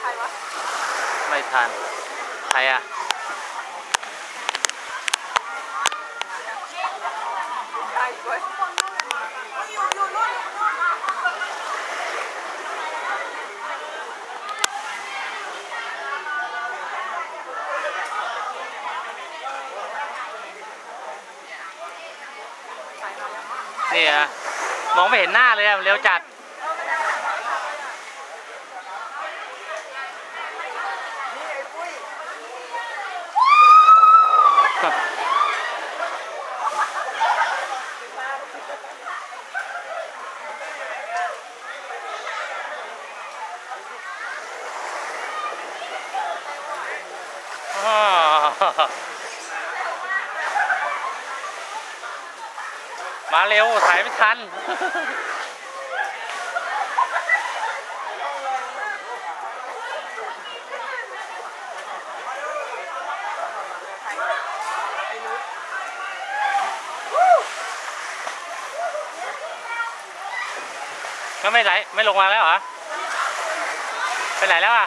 ใครวะ ไม่ทัน ใครอะใครเว้ยอยู่อยู่นู่นนี่อะมองไม่เห็นหน้าเลยอะเร็วจัด นี่ไอ้ปุ้ย อ้อ มาเร็ว ถ่ายไม่ทัน ก็ไม่ไหลไม่ลงมาแล้วเหรอไปไหนแล้วอะ